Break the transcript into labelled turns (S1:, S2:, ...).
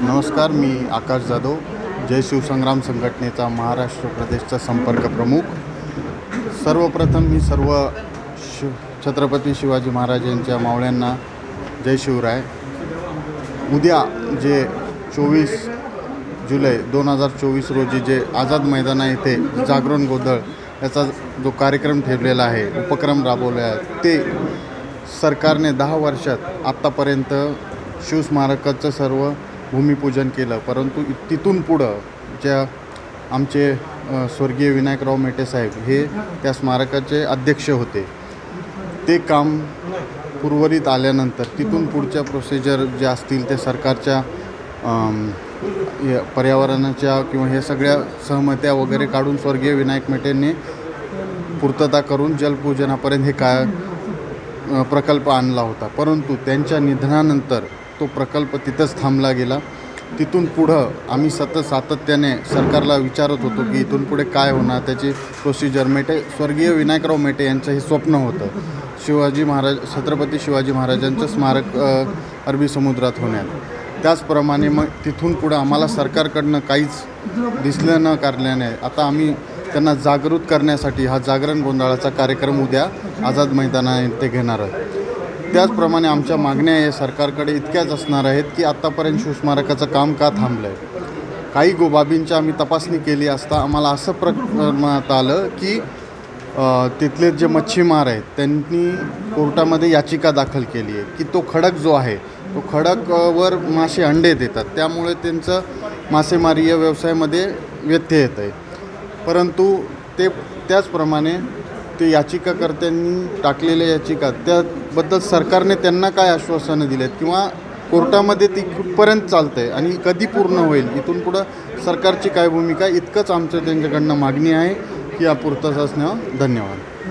S1: नमस्कार मी आकाश जाधव जय शिवसंग्राम संघटनेचा महाराष्ट्र प्रदेशचा संपर्क प्रमुख. सर्वप्रथम मी सर्व शिव छत्रपती शिवाजी महाराज यांच्या मावळ्यांना जय शिवराय. उद्या जे चोवीस जुलै दोन हजार चोवीस रोजी जे आझाद मैदाना येथे जागरण गोंधळ याचा जो कार्यक्रम ठेवलेला आहे उपक्रम राबवले आहे ते सरकारने दहा वर्षात आत्तापर्यंत शिवस्मारकाचं सर्व भूमिपूजन केलं. परंतु तिथून पुढं ज्या आमचे स्वर्गीय विनायकराव मेटे साहेब हे त्या स्मारकाचे अध्यक्ष होते. ते काम उर्वरित आल्यानंतर तिथून पुढच्या प्रोसिजर ज्या असतील ते सरकारच्या पर्यावरणाच्या किंवा हे सगळ्या सहमत्या वगैरे काढून स्वर्गीय विनायक मेटेंनी पूर्तता करून जलपूजनापर्यंत हे काय प्रकल्प आणला होता. परंतु त्यांच्या निधनानंतर तो प्रकल्प तिथंच थांबला गेला. तिथून पुढं आम्ही सतत सातत्याने सरकारला विचारत होतो की इथून पुढे काय होणार त्याची प्रोसिजर मेटे स्वर्गीय विनायकराव मेटे यांचं हे स्वप्न होतं. शिवाजी महाराज छत्रपती शिवाजी महाराजांचं स्मारक अरबी समुद्रात होण्यात. त्याचप्रमाणे मग तिथून पुढं आम्हाला सरकारकडनं काहीच दिसलं न कारल्याने आता आम्ही त्यांना जागृत करण्यासाठी हा जागरण गोंधळाचा कार्यक्रम उद्या आझाद मैदाना येथे घेणार आहोत. त्याचप्रमाणे आमच्या मागण्या या सरकारकडे इतक्याच असणार आहेत की आत्तापर्यंत शिवस्मारकाचं काम का थांबलं आहे काही गो बाबींची आम्ही तपासणी केली असता आम्हाला असं प्रकरणात आलं की तिथले जे मच्छीमार आहेत त्यांनी कोर्टामध्ये याचिका दाखल केली आहे की तो खडक जो आहे तो खडकवर मासे अंडे देतात. त्यामुळे त्यांचं मासेमारी या व्यवसायामध्ये व्यत्यय येत आहे परंतु ते त्याचप्रमाणे ते याचिकाकर्त्यांनी टाकलेल्या याचिका त्याबद्दल सरकारने त्यांना काय आश्वासनं दिलेत? किंवा कोर्टामध्ये ती कुठपर्यंत चालते आणि कधी पूर्ण होईल? इथून पुढं सरकारची काय भूमिका? इतकंच आमचं त्यांच्याकडनं मागणी आहे की या पुरतच असण्यावर धन्यवाद.